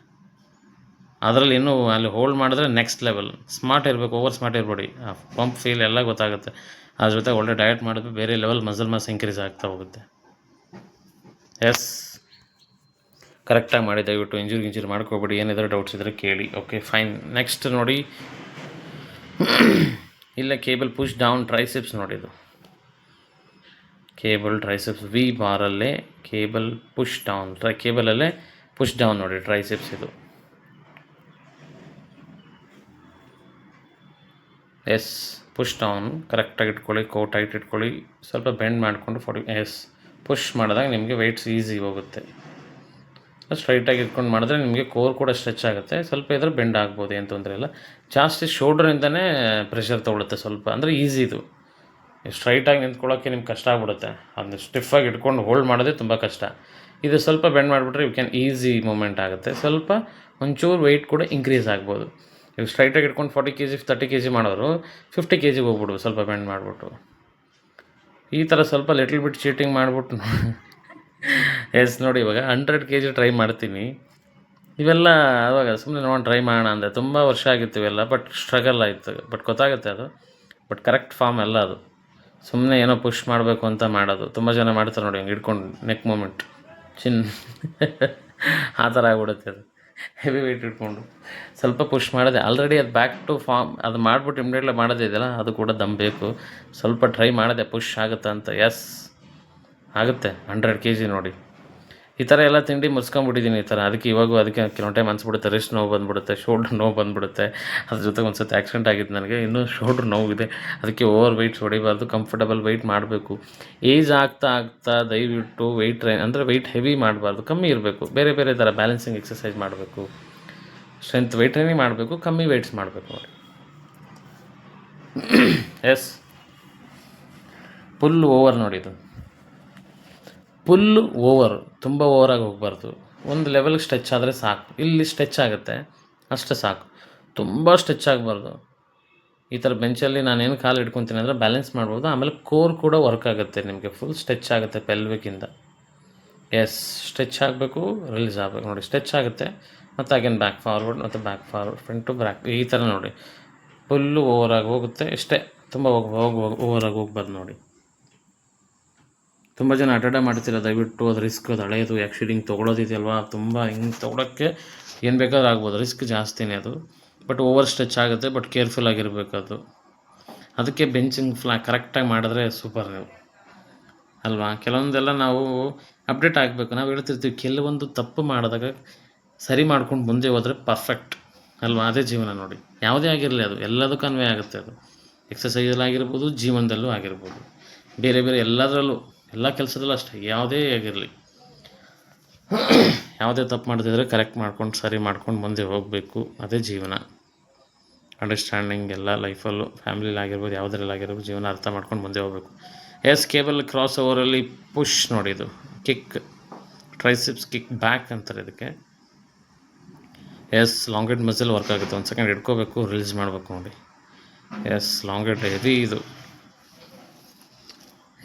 ಅದರಲ್ಲಿ ಇನ್ನೂ ಅಲ್ಲಿ ಹೋಲ್ಡ್ ಮಾಡಿದ್ರೆ ನೆಕ್ಸ್ಟ್ ಲೆವೆಲ್ ಸ್ಮಾರ್ಟ್ ಇರಬೇಕು ಓವರ್ ಸ್ಮಾರ್ಟ್ ಇರಬೇಡಿ. ಆ ಪಂಪ್ ಫೀಲ್ ಎಲ್ಲ ಗೊತ್ತಾಗುತ್ತೆ. ಅದ್ರ ಜೊತೆ ಒಳ್ಳೆ ಡಯಟ್ ಮಾಡಿದ್ರೆ ಬೇರೆ ಲೆವೆಲ್ ಮಸಲ್ ಮಾಸ್ ಇನ್ಕ್ರೀಸ್ ಆಗ್ತಾ ಹೋಗುತ್ತೆ. ಎಸ್ ಕರೆಕ್ಟಾಗಿ ಮಾಡಿ ದಯವಿಟ್ಟು ಇಂಜುರಿ ಗಿಂಜುರಿ ಮಾಡ್ಕೋಬೇಡಿ. ಏನಿದ್ರೆ ಡೌಟ್ಸ್ ಇದ್ದರೆ ಕೇಳಿ. ಓಕೆ ಫೈನ್ ನೆಕ್ಸ್ಟ್ ನೋಡಿ ಇಲ್ಲ, ಕೇಬಲ್ ಪುಷ್ ಡೌನ್ ಟ್ರೈಸಿಪ್ಸ್ ನೋಡಿದು ಕೇಬಲ್ ಟ್ರೈಸೆಪ್ಸ್ ವಿ ಬಾರಲ್ಲೇ ಕೇಬಲ್ ಪುಷ್ ಡೌನ್ ಟ್ರೈ ಕೇಬಲಲ್ಲೇ ಪುಷ್ ಡೌನ್ ನೋಡಿ ಟ್ರೈಸೆಪ್ಸ್ ಇದು. ಎಸ್ ಪುಷ್ ಡೌನ್ ಕರೆಕ್ಟಾಗಿ ಇಟ್ಕೊಳ್ಳಿ ಕೋ ಟೈಟ್ ಇಟ್ಕೊಳ್ಳಿ, ಸ್ವಲ್ಪ ಬೆಂಡ್ ಮಾಡಿಕೊಂಡು ಫೋರ್ಟಿ ಎಸ್ ಪುಷ್ ಮಾಡಿದಾಗ ನಿಮಗೆ ವೆಯ್ಟ್ಸ್ ಈಸಿ ಹೋಗುತ್ತೆ. ಸ್ಟ್ರೈಟಾಗಿ ಇಟ್ಕೊಂಡು ಮಾಡಿದ್ರೆ ನಿಮಗೆ ಕೋರ್ ಕೂಡ ಸ್ಟ್ರೆಚ್ ಆಗುತ್ತೆ. ಸ್ವಲ್ಪ ಇದ್ರೆ ಬೆಂಡ್ ಆಗ್ಬೋದು, ಏನು ತೊಂದರೆ ಇಲ್ಲ. ಜಾಸ್ತಿ ಶೋಲ್ಡ್ರಿಂದನೇ ಪ್ರೆಷರ್ ತೊಗೊಳುತ್ತೆ ಸ್ವಲ್ಪ. ಅಂದರೆ ಈಸಿ ಇದು. ಸ್ಟ್ರೈಟಾಗಿ ನಿಂತ್ಕೊಳ್ಳೋಕ್ಕೆ ನಿಮ್ಗೆ ಕಷ್ಟ ಆಗ್ಬಿಡುತ್ತೆ. ಅದನ್ನ ಸ್ಟಿಫಾಗಿ ಇಟ್ಕೊಂಡು ಹೋಲ್ಡ್ ಮಾಡೋದೇ ತುಂಬ ಕಷ್ಟ. ಇದು ಸ್ವಲ್ಪ ಬೆಂಡ್ ಮಾಡಿಬಿಟ್ರೆ ಯು ಕ್ಯಾನ್ ಈಸಿ ಮೂಮೆಂಟ್ ಆಗುತ್ತೆ. ಸ್ವಲ್ಪ ಒಂಚೂರು ವೆಯ್ಟ್ ಕೂಡ ಇನ್ಕ್ರೀಸ್ ಆಗ್ಬೋದು. ಇವಾಗ ಸ್ಟ್ರೈಟಾಗಿ ಇಟ್ಕೊಂಡು forty K G thirty K G ಮಾಡೋರು ಫಿಫ್ಟಿ ಕೆ ಜಿಗೆ ಹೋಗ್ಬಿಡು ಸ್ವಲ್ಪ ಬೆಂಡ್ ಮಾಡಿಬಿಟ್ಟು. ಈ ಥರ ಸ್ವಲ್ಪ ಲಿಟ್ಲ್ ಬಿಟ್ ಚೀಟಿಂಗ್ ಮಾಡಿಬಿಟ್ಟು ಎಸ್, ನೋಡಿ ಇವಾಗ ಹಂಡ್ರೆಡ್ ಕೆ ಜಿ ಟ್ರೈ ಮಾಡ್ತೀನಿ. ಇವೆಲ್ಲ ಅವಾಗ ಸುಮ್ಮನೆ ನೋಡಿ ಟ್ರೈ ಮಾಡೋಣ ಅಂದೆ. ತುಂಬ ವರ್ಷ ಆಗಿತ್ತು ಇವೆಲ್ಲ ಬಟ್ ಸ್ಟ್ರಗಲ್ ಆಯಿತು. ಬಟ್ ಗೊತ್ತಾಗುತ್ತೆ ಅದು. ಬಟ್ ಕರೆಕ್ಟ್ ಫಾರ್ಮ್ ಎಲ್ಲ ಅದು. ಸುಮ್ಮನೆ ಏನೋ ಪುಷ್ ಮಾಡಬೇಕು ಅಂತ ಮಾಡೋದು. ತುಂಬ ಜನ ಮಾಡ್ತಾರೆ ನೋಡಿ, ಹಂಗೆ ಹಿಡ್ಕೊಂಡು ನೆಕ್ ಮೂಮೆಂಟ್ ಚಿನ್. ಆ ಥರ ಆಗ್ಬಿಡುತ್ತೆ ಅದು. ಹೆವಿ ವೆಯ್ಟ್ ಇಟ್ಕೊಂಡು ಸ್ವಲ್ಪ ಪುಷ್ ಮಾಡಿದೆ. ಆಲ್ರೆಡಿ ಅದು ಬ್ಯಾಕ್ ಟು ಫಾರ್ಮ್ ಅದು ಮಾಡಿಬಿಟ್ಟು ಇಮ್ಡಿಯೇಟ್ಲಿ ಮಾಡೋದಿದೆಯಲ್ಲ ಅದು ಕೂಡ ದಮ್ ಬೇಕು. ಸ್ವಲ್ಪ ಟ್ರೈ ಮಾಡಿದೆ ಪುಷ್ ಆಗುತ್ತೆ ಅಂತ. ಎಸ್ ಆಗುತ್ತೆ ಹಂಡ್ರೆಡ್ ಕೆ ಜಿ ನೋಡಿ. ಈ ಥರ ಎಲ್ಲ ತಿಂಡಿ ಮುರ್ಸ್ಕೊಂಬಿಟ್ಟಿದ್ದೀನಿ ಈ ಥರ. ಅದಕ್ಕೆ ಇವಾಗೂ ಅದಕ್ಕೆ ಕೆಲವೊಂದು ಟೈಮ್ ಅನ್ಸ್ಬಿಡುತ್ತೆ. ರಿಸ್ಟ್ ನೋವು ಬಂದುಬಿಡುತ್ತೆ ಶೋಲ್ಡ್ರ್ ನೋವು ಬಂದುಬಿಡುತ್ತೆ. ಅದ್ರ ಜೊತೆಗೆ ಒಂದು ಸತಿ ಆಕ್ಸಿಡೆಂಟ್ ಆಗಿತ್ತು ನನಗೆ. ಇನ್ನೂ ಶೋಲ್ಡ್ರ್ ನೋವಿದೆ. ಅದಕ್ಕೆ ಓವರ್ ವೆಯ್ಟ್ಸ್ ಹೊಡಿಬಾರ್ದು ಕಂಫರ್ಟಬಲ್ ವೆಯ್ಟ್ ಮಾಡಬೇಕು. ಏಜ್ ಆಗ್ತಾ ಆಗ್ತಾ ದಯವಿಟ್ಟು ವೆಯ್ಟ್ ರೈನ್ ಅಂದರೆ ವೆಯ್ಟ್ ಹೆವಿ ಮಾಡಬಾರ್ದು, ಕಮ್ಮಿ ಇರಬೇಕು. ಬೇರೆ ಬೇರೆ ಥರ ಬ್ಯಾಲೆನ್ಸಿಂಗ್ ಎಕ್ಸಸೈಸ್ ಮಾಡಬೇಕು. ಸ್ಟ್ರೆಂತ್ ವೆಯ್ಟ್ ಟ್ರೈನಿಂಗ್ ಮಾಡಬೇಕು, ಕಮ್ಮಿ ವೆಯ್ಟ್ಸ್ ಮಾಡಬೇಕು ನೋಡಿ. ಎಸ್ ಫುಲ್ ಓವರ್ ನೋಡಿದ್ದು ಫುಲ್ ಓವರ್ ತುಂಬ ಓವರಾಗಿ ಹೋಗಬಾರ್ದು. ಒಂದು ಲೆವೆಲ್ಗೆ ಸ್ಟ್ರೆಚ್ ಆದರೆ ಸಾಕು. ಇಲ್ಲಿ ಸ್ಟ್ರೆಚ್ ಆಗುತ್ತೆ. ಅಷ್ಟೇ ಸಾಕು. ತುಂಬ ಸ್ಟ್ರೆಚ್ ಆಗಬಾರ್ದು. ಈ ಥರ ಬೆಂಚಲ್ಲಿ ನಾನೇನು ಕಾಲು ಇಟ್ಕೊತೀನಿ ಅಂದರೆ ಬ್ಯಾಲೆನ್ಸ್ ಮಾಡ್ಬೋದು. ಆಮೇಲೆ ಕೋರ್ ಕೂಡ ವರ್ಕ್ ಆಗುತ್ತೆ ನಿಮಗೆ. ಫುಲ್ ಸ್ಟ್ರೆಚ್ ಆಗುತ್ತೆ ಪೆಲ್ವಿಕಿಂದ ಎಸ್ ಸ್ಟ್ರೆಚ್ ಆಗಬೇಕು ರಿಲೀಸ್ ಆಗಬೇಕು. ನೋಡಿ ಸ್ಟ್ರೆಚ್ ಆಗುತ್ತೆ. ಮತ್ತು ಅಗೇನ್ ಬ್ಯಾಕ್ ಫಾರ್ವರ್ಡ್ ಮತ್ತು back forward front to back ಈ ಥರ ನೋಡಿ. ಫುಲ್ಲು ಓವರಾಗಿ ಹೋಗುತ್ತೆ. ಇಷ್ಟೇ ತುಂಬ ಹೋಗಿ ಹೋಗಿ ಓವರಾಗಿ ಹೋಗ್ಬಾರ್ದು ನೋಡಿ. ತುಂಬ ಜನ ಅಟೆಂಡ ಮಾಡ್ತಿಲ್ಲ. ದಯವಿಟ್ಟು ಅದು ರಿಸ್ಕ್ ಅದು ಹಳೆಯದು ಆ್ಯಕ್ಸಿಡಿಂಗ್ ತೊಗೊಳೋದಿದೆಯಲ್ವಾ? ತುಂಬ ಹಿಂಗೆ ತೊಗೊಳಕ್ಕೆ ಏನು ಬೇಕಾದ್ರೂ ಆಗ್ಬೋದು. ರಿಸ್ಕ್ ಜಾಸ್ತಿನೇ ಅದು. ಬಟ್ ಓವರ್ ಸ್ಟ್ರೆಚ್ ಆಗುತ್ತೆ. ಬಟ್ ಕೇರ್ಫುಲ್ ಆಗಿರಬೇಕು ಅದು. ಅದಕ್ಕೆ ಬೆಂಚಿಂಗ್ ಫ್ಲಾ ಕರೆಕ್ಟಾಗಿ ಮಾಡಿದ್ರೆ ಸೂಪರ್ ನೀವು. ಅಲ್ವಾ? ಕೆಲವೊಂದೆಲ್ಲ ನಾವು ಅಪ್ಡೇಟ್ ಆಗಬೇಕು. ನಾವು ಹೇಳ್ತಿರ್ತೀವಿ, ಕೆಲವೊಂದು ತಪ್ಪು ಮಾಡಿದಾಗ ಸರಿ ಮಾಡ್ಕೊಂಡು ಮುಂದೆ ಹೋದರೆ ಪರ್ಫೆಕ್ಟ್ ಅಲ್ವಾ? ಅದೇ ಜೀವನ ನೋಡಿ. ಯಾವುದೇ ಆಗಿರಲಿ ಅದು. ಎಲ್ಲದಕ್ಕೂ ಅನ್ವಯ ಆಗುತ್ತೆ ಅದು. ಎಕ್ಸಸೈಸಲ್ಲಿ ಆಗಿರ್ಬೋದು ಜೀವನದಲ್ಲೂ ಆಗಿರ್ಬೋದು. ಬೇರೆ ಬೇರೆ ಎಲ್ಲದರಲ್ಲೂ ಎಲ್ಲ ಕೆಲಸದಲ್ಲೂ ಅಷ್ಟೇ, ಯಾವುದೇ ಆಗಿರಲಿ. ಯಾವುದೇ ತಪ್ಪು ಮಾಡದಿದ್ರೆ ಕರೆಕ್ಟ್ ಮಾಡ್ಕೊಂಡು, ಸರಿ ಮಾಡ್ಕೊಂಡು ಮುಂದೆ ಹೋಗಬೇಕು. ಅದೇ ಜೀವನ. ಅಂಡರ್ಸ್ಟ್ಯಾಂಡಿಂಗ್ ಎಲ್ಲ ಲೈಫಲ್ಲೂ ಯಾವುದ್ರಲ್ಲಿ ಆಗಿರ್ಬೋದು ಜೀವನ ಅರ್ಥ ಮಾಡ್ಕೊಂಡು ಮುಂದೆ ಹೋಗಬೇಕು. ಎಸ್ ಕೇಬಲ್ ಕ್ರಾಸ್ ಓವರಲ್ಲಿ ಪುಷ್ ನೋಡಿದು ಕಿಕ್ ಟ್ರೈಸಿಪ್ಸ್ ಕಿಕ್ ಬ್ಯಾಕ್ ಅಂತಾರೆ ಇದಕ್ಕೆ. ಎಸ್ ಲಾಂಗೆಡ್ ಮಸಲ್ ವರ್ಕ್ ಆಗುತ್ತೆ. ಒಂದು ಸೆಕೆಂಡ್ ಇಟ್ಕೋಬೇಕು ರಿಲೀಸ್ ಮಾಡಬೇಕು ನೋಡಿ. ಎಸ್ ಲಾಂಗ್ ಹೆವಿ ಇದು.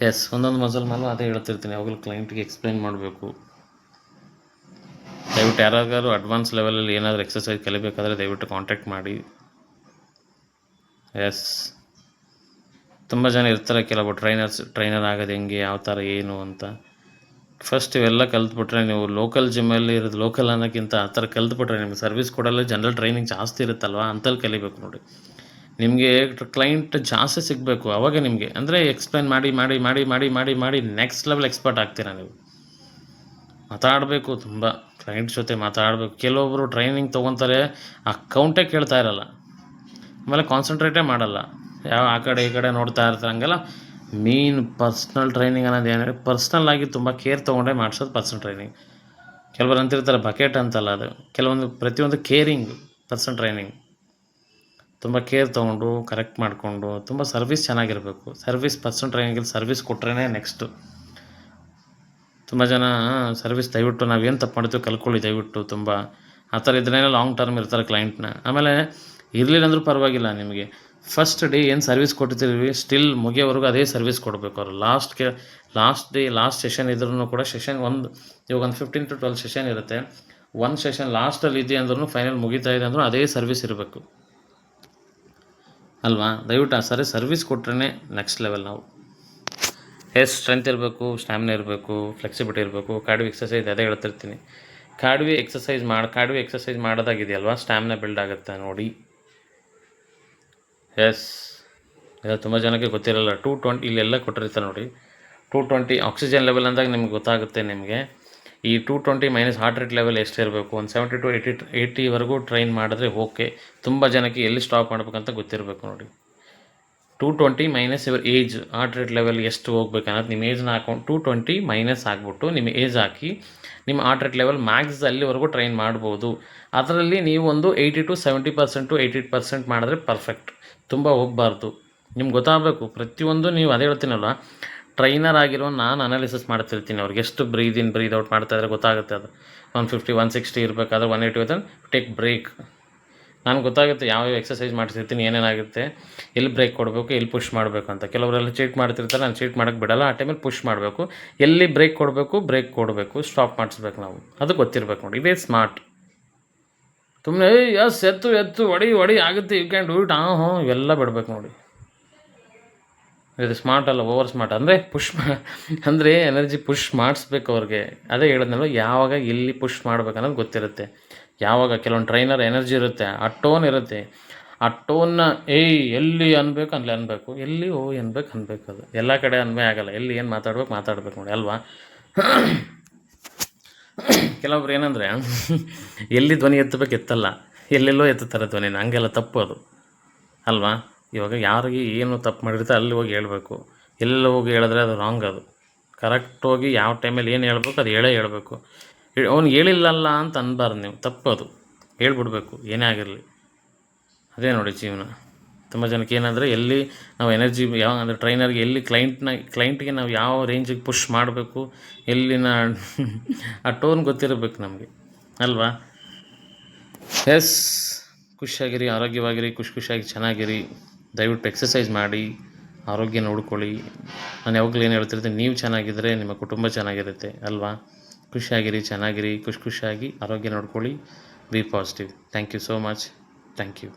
ಎಸ್ ಒಂದೊಂದು ಮಸಲ್ ಮೇಲೆ ಅದೇ ಹೇಳ್ತಿರ್ತೀನಿ. ಯಾವಾಗಲೂ ಕ್ಲೈಂಟ್ಗೆ ಎಕ್ಸ್ಪ್ಲೈನ್ ಮಾಡಬೇಕು. ದಯವಿಟ್ಟು ಯಾರಾದರೂ ಅಡ್ವಾನ್ಸ್ ಲೆವೆಲಲ್ಲಿ ಏನಾದರೂ ಎಕ್ಸಸೈಸ್ ಕಲಿಬೇಕಾದ್ರೆ ದಯವಿಟ್ಟು ಕಾಂಟ್ಯಾಕ್ಟ್ ಮಾಡಿ. ಎಸ್ ತುಂಬ ಜನ ಇರ್ತಾರೆ ಕೆಲವು ಟ್ರೈನರ್ಸ್ ಟ್ರೈನರ್ ಆಗೋದು ಹೆಂಗೆ, ಯಾವ ಥರ, ಏನು ಅಂತ. ಫಸ್ಟ್ ಇವೆಲ್ಲ ಕಲ್ತ್ಬಿಟ್ರೆ ನೀವು ಲೋಕಲ್ ಜಿಮ್ಮಲ್ಲಿ ಇರೋದು ಲೋಕಲ್ ಅನ್ನೋಕ್ಕಿಂತ ಆ ಥರ ಕಲ್ತ್ಬಿಟ್ರೆ ನಿಮ್ಗೆ ಸರ್ವಿಸ್ ಕೊಡಲ್ಲ ಜನರಲ್ ಟ್ರೈನಿಂಗ್ ಜಾಸ್ತಿ ಇರುತ್ತಲ್ವ? ಅಂತಲ್ಲಿ ಕಲಿಬೇಕು ನೋಡಿ. ನಿಮಗೆ ಕ್ಲೈಂಟ್ ಜಾಸ್ತಿ ಸಿಗಬೇಕು ಅವಾಗ ನಿಮಗೆ. ಅಂದರೆ ಎಕ್ಸ್ಪ್ಲೈನ್ ಮಾಡಿ ಮಾಡಿ ಮಾಡಿ ಮಾಡಿ ಮಾಡಿ ಮಾಡಿ ನೆಕ್ಸ್ಟ್ ಲೆವೆಲ್ ಎಕ್ಸ್ಪರ್ಟ್ ಆಗ್ತೀರಾ ನೀವು. ಮಾತಾಡಬೇಕು ತುಂಬ. ಕ್ಲೈಂಟ್ ಜೊತೆ ಮಾತಾಡಬೇಕು. ಕೆಲವೊಬ್ಬರು ಟ್ರೈನಿಂಗ್ ತೊಗೊತಾರೆ ಅಕೌಂಟೇ ಕೇಳ್ತಾ ಇರಲ್ಲ. ಆಮೇಲೆ ಕಾನ್ಸಂಟ್ರೇಟೇ ಮಾಡಲ್ಲ. ಯಾವ ಆ ಕಡೆ, ಈ ಕಡೆ ನೋಡ್ತಾ ಇರ್ತಾರೆ ಹಂಗೆಲ್ಲ ಮೇನ್ ಪರ್ಸ್ನಲ್ ಟ್ರೈನಿಂಗ್ ಅನ್ನೋದು ಏನಂದರೆ ಪರ್ಸ್ನಲ್ ಆಗಿ ತುಂಬ ಕೇರ್ ತೊಗೊಂಡೇ ಮಾಡಿಸೋದು ಪರ್ಸ್ನಲ್ ಟ್ರೈನಿಂಗ್ ಕೆಲವರು ಅಂತಿರ್ತಾರೆ ಬಕೆಟ್ ಅಂತಲ್ಲ ಅದು. ಕೆಲವೊಂದು, ಪ್ರತಿಯೊಂದು ಕೇರಿಂಗ್ ಪರ್ಸನ್ ಟ್ರೈನಿಂಗ್ ತುಂಬ ಕೇರ್ ತೊಗೊಂಡು ಕರೆಕ್ಟ್ ಮಾಡಿಕೊಂಡು, ತುಂಬ ಸರ್ವಿಸ್ ಚೆನ್ನಾಗಿರಬೇಕು. ಸರ್ವಿಸ್ ಪರ್ಸನ್ ಟ್ರೈನಿಂಗಲ್ಲಿ ಸರ್ವಿಸ್ ಕೊಟ್ರೇ ನೆಕ್ಸ್ಟು ತುಂಬ ಜನ ಸರ್ವಿಸ್ ದಯವಿಟ್ಟು ನಾವೇನು ತಪ್ಪು ಮಾಡ್ತೀವಿ ಕಲ್ಕೊಳ್ಳಿ ದಯವಿಟ್ಟು ತುಂಬ. ಆ ಥರ ಇದ್ರೇ ಲಾಂಗ್ ಟರ್ಮ್ ಇರ್ತಾರೆ ಕ್ಲೈಂಟ್ನ ಆಮೇಲೆ ಇರಲಿಲ್ಲ ಅಂದರೂ ಪರವಾಗಿಲ್ಲ ನಿಮಗೆ. ಫಸ್ಟ್ ಡೇ ಏನು ಸರ್ವಿಸ್ ಕೊಟ್ಟಿರ್ತೀವಿ ಸ್ಟಿಲ್ ಮುಗಿಯೋವರೆಗೂ ಅದೇ ಸರ್ವಿಸ್ ಕೊಡಬೇಕು ಅವರು. ಲಾಸ್ಟ್ಗೆ ಲಾಸ್ಟ್ ಡೇ ಲಾಸ್ಟ್ ಸೆಷನ್ ಇದ್ರೂ ಕೂಡ ಸೆಷನ್ ಒಂದು, ಇವಾಗ ಒಂದು ಫಿಫ್ಟೀನ್ ಟು ಟ್ವೆಲ್ ಸೆಷನ್ ಇರುತ್ತೆ. ಒಂದು ಸೆಷನ್ ಲಾಸ್ಟಲ್ಲಿ ಇದೆ ಅಂದ್ರೂ ಫೈನಲ್ ಮುಗಿತಾ ಇದೆ ಅಂದ್ರೂ ಅದೇ ಸರ್ವಿಸ್ ಇರಬೇಕು. ಅಲ್ವಾ? ದಯವಿಟ್ಟು ಆ ಸರಿ ಸರ್ವಿಸ್ ಕೊಟ್ರೇ ನೆಕ್ಸ್ಟ್ ಲೆವೆಲ್ ನಾವು. ಎಸ್ ಸ್ಟ್ರೆಂತ್ ಇರಬೇಕು ಸ್ಟ್ಯಾಮಿನ ಇರಬೇಕು ಫ್ಲೆಕ್ಸಿಬಿಲಿಟಿ ಇರಬೇಕು ಕಾರ್ಡಿವ್ ಎಕ್ಸಸೈಸ್ ಅದೇ ಹೇಳ್ತಿರ್ತೀನಿ. ಕಾರ್ಡಿವಿ ಎಕ್ಸಸೈಸ್ ಮಾಡಿ ಕಾರ್ಡಿವಿ ಎಕ್ಸಸೈಸ್ ಮಾಡೋದಾಗಿದೆಯಲ್ವಾ? ಸ್ಟ್ಯಾಮಿನ ಬಿಲ್ಡ್ ಆಗುತ್ತೆ ನೋಡಿ. ಎಸ್ ಇದು ತುಂಬ ಜನಕ್ಕೆ ಗೊತ್ತಿರಲ್ಲ ಟೂ ಟ್ವೆಂಟಿ ಇಲ್ಲೆಲ್ಲ ಕೊಟ್ಟಿರ್ತಾರೆ ನೋಡಿ. ಟೂ ಟ್ವೆಂಟಿ ಆಕ್ಸಿಜನ್ ಲೆವೆಲ್ ಅಂದಾಗ ನಿಮ್ಗೆ ಗೊತ್ತಾಗುತ್ತೆ ನಿಮಗೆ. ಈ two twenty minus heart rate level ಎಷ್ಟಿರಬೇಕು ಒಂದು ಸೆವೆಂಟಿ ಟು ಏಯ್ಟಿ ಏಯ್ಟಿವರೆಗೂ ಟ್ರೈನ್ ಮಾಡಿದ್ರೆ ಓಕೆ ತುಂಬ ಜನಕ್ಕೆ ಎಲ್ಲಿ ಸ್ಟಾಪ್ ಮಾಡಬೇಕಂತ ಗೊತ್ತಿರಬೇಕು ನೋಡಿ. ಟೂ ಟ್ವೆಂಟಿ ಮೈನಸ್ ಇವರ್ ಏಜ್ ಹಾರ್ಟ್ ರೇಟ್ ಲೆವೆಲ್ ಎಷ್ಟು ಹೋಗ್ಬೇಕು ಅನ್ನೋದು ನಿಮ್ಮ ಏಜ್ನ ಹಾಕೊಂಡು ಟೂ ಟ್ವೆಂಟಿ ಮೈನಸ್ ಆಗಿಬಿಟ್ಟು ನಿಮ್ಮ ಏಜ್ ಹಾಕಿ ನಿಮ್ಮ ಹಾರ್ಟ್ ರೇಟ್ ಲೆವೆಲ್ ಮ್ಯಾಕ್ಸ್ ಅಲ್ಲಿವರೆಗೂ ಟ್ರೈನ್ ಮಾಡ್ಬೋದು. ಅದರಲ್ಲಿ ನೀವು ಒಂದು eighty to seventy to eighty percent ಮಾಡಿದ್ರೆ ಪರ್ಫೆಕ್ಟ್ ತುಂಬ ಹೋಗಬಾರ್ದು. ನಿಮ್ಗೆ ಗೊತ್ತಾಗಬೇಕು, ಪ್ರತಿಯೊಂದು ನೀವು ಅದೇ ಹೇಳ್ತೀನಲ್ಲ ಟ್ರೈನರ್ ಆಗಿರೋ ನಾನು ಅನಾಲಿಸಿಸ್ ಮಾಡ್ತಿರ್ತೀನಿ ಅವ್ರಿಗೆ. ಎಷ್ಟು ಬ್ರೀದ್ ಇನ್ ಬ್ರೀದ್ ಔಟ್ ಮಾಡ್ತಾ ಇದ್ರೆ ಗೊತ್ತಾಗುತ್ತೆ ಅದು. ಒನ್ ಫಿಫ್ಟಿ ಒನ್ ಸಿಕ್ಸ್ಟಿ ಇರಬೇಕಾದ್ರೆ ಒನ್ ಏಯ್ಟಿ ಹೋದ್ರೆ ಟೇಕ್ ಬ್ರೇಕ್ ನನಗೆ ಗೊತ್ತಾಗುತ್ತೆ ಯಾವ ಯಾವ ಎಕ್ಸಸೈಸ್ ಮಾಡ್ತಿರ್ತೀನಿ ಏನೇನಾಗುತ್ತೆ ಎಲ್ಲಿ ಬ್ರೇಕ್ ಕೊಡಬೇಕು, ಎಲ್ಲಿ ಪುಷ್ ಮಾಡಬೇಕು ಅಂತ. ಕೆಲವರೆಲ್ಲ ಚೀಟ್ ಮಾಡ್ತಿರ್ತಾರೆ, ನಾನು ಚೀಟ್ ಮಾಡೋಕ್ಕೆ ಬಿಡಲ್ಲ. ಆ ಟೈಮಲ್ಲಿ ಪುಷ್ ಮಾಡಬೇಕು. ಎಲ್ಲಿ ಬ್ರೇಕ್ ಕೊಡಬೇಕು ಬ್ರೇಕ್ ಕೊಡಬೇಕು. ಸ್ಟಾಪ್ ಮಾಡಿಸ್ಬೇಕು ನಾವು. ಅದು ಗೊತ್ತಿರಬೇಕು ನೋಡಿ. ಇದೇ ಸ್ಮಾರ್ಟ್ ಸುಮ್ಮನೆ ಎಸ್ ಎತ್ತು ಎತ್ತು ಒಡಿ ಒಡಿ ಆಗುತ್ತೆ ಯು ಕ್ಯಾನ್ ಡೂ ಇಟ್ ಹಾಂ ಹ್ಞೂ ಇವೆಲ್ಲ ಬಿಡ್ಬೇಕು ನೋಡಿ. ಇದು ಸ್ಮಾರ್ಟ್ ಅಲ್ಲ ಓವರ್ ಸ್ಮಾರ್ಟ್ ಅಂದರೆ ಪುಷ್ ಅಂದರೆ ಎನರ್ಜಿ ಪುಷ್ ಮಾಡಿಸ್ಬೇಕು ಅವ್ರಿಗೆ. ಅದೇ ಹೇಳಿದ್ನಲ್ಲ ಯಾವಾಗ ಎಲ್ಲಿ ಪುಷ್ ಮಾಡ್ಬೇಕು ಅನ್ನೋದು ಗೊತ್ತಿರುತ್ತೆ. ಯಾವಾಗ ಕೆಲವೊಂದು ಟ್ರೈನರ್ ಎನರ್ಜಿ ಇರುತ್ತೆ, ಆ ಟೋನ್ ಇರುತ್ತೆ. ಆ ಟೋನ್ನ ಏಯ್, ಎಲ್ಲಿ ಅನ್ಬೇಕು ಅಲ್ಲಿ ಅನ್ಬೇಕು, ಎಲ್ಲಿ ಓ ಅನ್ಬೇಕು ಅನ್ಬೇಕು ಅದು. ಎಲ್ಲ ಕಡೆ ಅನ್ವಯ ಆಗಲ್ಲ, ಎಲ್ಲಿ ಏನು ಮಾತಾಡ್ಬೇಕು ಮಾತಾಡ್ಬೇಕು ನೋಡಿ, ಅಲ್ವಾ? ಕೆಲವೊಬ್ರು ಏನಂದರೆ, ಎಲ್ಲಿ ಧ್ವನಿ ಎತ್ತಬೇಕು, ಎತ್ತಲ್ಲ. ಎಲ್ಲೆಲ್ಲೋ ಎತ್ತುತ್ತಾರೆ ಧ್ವನಿನ, ಹಂಗೆಲ್ಲ ತಪ್ಪು ಅದು. ಅಲ್ವಾ? ಇವಾಗ ಯಾರಿಗೆ ಏನು ತಪ್ಪು ಮಾಡಿರುತ್ತೆ ಅಲ್ಲಿ ಹೋಗಿ ಹೇಳಬೇಕು. ಎಲ್ಲ ಹೋಗಿ ಹೇಳಿದ್ರೆ ಅದು ರಾಂಗ್ ಅದು. ಕರೆಕ್ಟ್ ಹೋಗಿ ಯಾವ ಟೈಮಲ್ಲಿ ಏನು ಹೇಳ್ಬೇಕು ಅದು ಹೇಳೇ ಹೇಳಬೇಕು. ಅವ್ನು ಹೇಳಿಲ್ಲಲ್ಲ ಅಂತ ಅನ್ಬಾರ್ದು ನೀವು. ತಪ್ಪು ಅದು. ಹೇಳ್ಬಿಡ್ಬೇಕು. ಏನೇ ಆಗಿರಲಿ. ಅದೇ ನೋಡಿ ಜೀವನ. ತುಂಬ ಜನಕ್ಕೆ ಏನಂದರೆ ಎಲ್ಲಿ ನಾವು ಎನರ್ಜಿ ಯಾವ ಅಂದರೆ ಟ್ರೈನರ್ಗೆ ಎಲ್ಲಿ ಕ್ಲೈಂಟ್ನ ಕ್ಲೈಂಟ್ಗೆ ನಾವು ಯಾವ ರೇಂಜಿಗೆ ಪುಷ್ ಮಾಡಬೇಕು ಎಲ್ಲಿನ ಆ ಟೋನ್ ಗೊತ್ತಿರಬೇಕು ನಮಗೆ. ಅಲ್ವಾ? ಎಸ್ ಖುಷಿಯಾಗಿರಿ, ಆರೋಗ್ಯವಾಗಿರಿ, ಖುಷಿ ಖುಷಿಯಾಗಿ ಚೆನ್ನಾಗಿರಿ. ದಯವಿಟ್ಟು ಎಕ್ಸಸೈಸ್ ಮಾಡಿ, ಆರೋಗ್ಯ ನೋಡ್ಕೊಳ್ಳಿ. ನಾನು ಯಾವಾಗಲೂ ಏನು ಹೇಳ್ತಿರ್ತೀನಿ, ನೀವು ಚೆನ್ನಾಗಿದ್ದರೆ ನಿಮ್ಮ ಕುಟುಂಬ ಚೆನ್ನಾಗಿರುತ್ತೆ, ಅಲ್ವಾ? ಖುಷಿಯಾಗಿರಿ, ಚೆನ್ನಾಗಿರಿ, ಖುಷಿ ಖುಷಿಯಾಗಿ ಆರೋಗ್ಯ ನೋಡ್ಕೊಳ್ಳಿ be positive thank you so much thank you